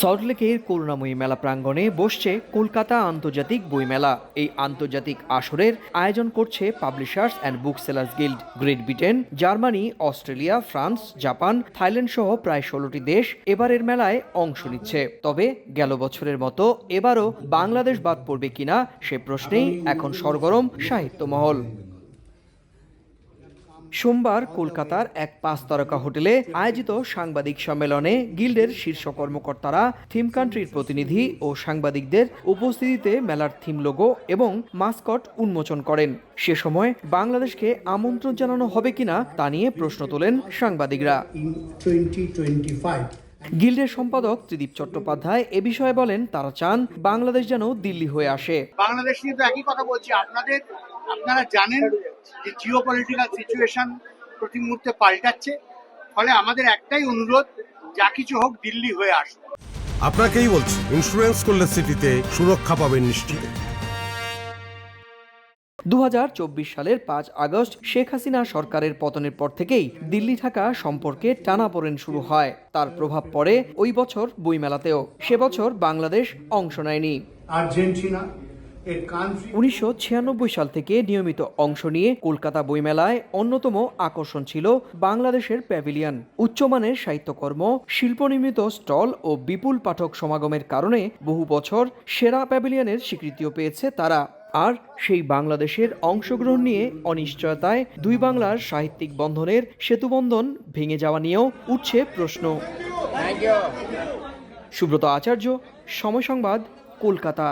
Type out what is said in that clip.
সল্টলেকের করুণাময়ী মেলা প্রাঙ্গণে বসছে কলকাতা আন্তর্জাতিক বইমেলা। এই আন্তর্জাতিক আসরের আয়োজন করছে publishers and book sellers guild, Great Britain, Germany, Australia, France, Japan, Thailand সহ প্রায় ষোলোটি দেশ এবারের মেলায় অংশ নিচ্ছে। তবে গেল বছরের মতো এবারও বাংলাদেশ বাদ পড়বে কিনা সে প্রশ্নেই এখন সরগরম সাহিত্য মহল সোমবার কলকাতার এক পাঁচ তারকা হোটেলে আয়োজিত সাংবাদিক সম্মেলনে গিল্ডের শীর্ষ কর্মকর্তারা থিম কান্ট্রির প্রতিনিধি ও সাংবাদিকদের উপস্থিতিতে মেলার থিম লোগো এবং মাস্কট উন্মোচন করেন। সে সময় বাংলাদেশকে আমন্ত্রণ জানানো হবে কিনা তা নিয়ে প্রশ্ন তোলেন সাংবাদিকরা। in 2025. গিল্ডের সম্পাদক ত্রিদীপ চট্টোপাধ্যায় এ বিষয়ে বলেন, তারা চান বাংলাদেশ যেন দিল্লি হয়ে আসে। বাংলাদেশ নিয়ে তো একই কথা বলছি। আপনাদের, আপনারা জানেন যে জিও পলিটিক্যাল সিচুয়েশন প্রতি মুহূর্তে পাল্টাচ্ছে ফলে আমাদের একটাই অনুরোধ যা কিছু হোক দিল্লি হয়ে আসুক। আপনাকেই বলছি ইন্স্যুরেন্স করলে সিটিতে সুরক্ষা পাবেন নিশ্চিত। দু হাজার চব্বিশ সালের পাঁচ আগস্ট শেখ হাসিনা সরকারের পতনের পর থেকেই দিল্লি ঢাকা সম্পর্কে টানাপোড়েন শুরু হয়। তার প্রভাব পড়ে ওই বছর বইমেলাতেও। সে বছর বাংলাদেশ অংশ নেয়নি। country উনিশশো ছিয়ানব্বই সাল থেকে নিয়মিত অংশ নিয়ে কলকাতা বইমেলায় অন্যতম আকর্ষণ ছিল বাংলাদেশের প্যাভিলিয়ন। উচ্চমানের সাহিত্যকর্ম শিল্পনির্মিত স্টল ও বিপুল পাঠক সমাগমের কারণে বহু বছর সেরা প্যাভিলিয়নের স্বীকৃতিও পেয়েছে তারা। আর সেই বাংলাদেশের অংশগ্রহণ নিয়ে অনিশ্চয়তায় দুই বাংলার সাহিত্যিক বন্ধনের সেতুবন্ধন ভেঙে যাওয়া নিয়েও উঠছে প্রশ্ন। সুব্রত আচার্য সময় সংবাদ কলকাতা।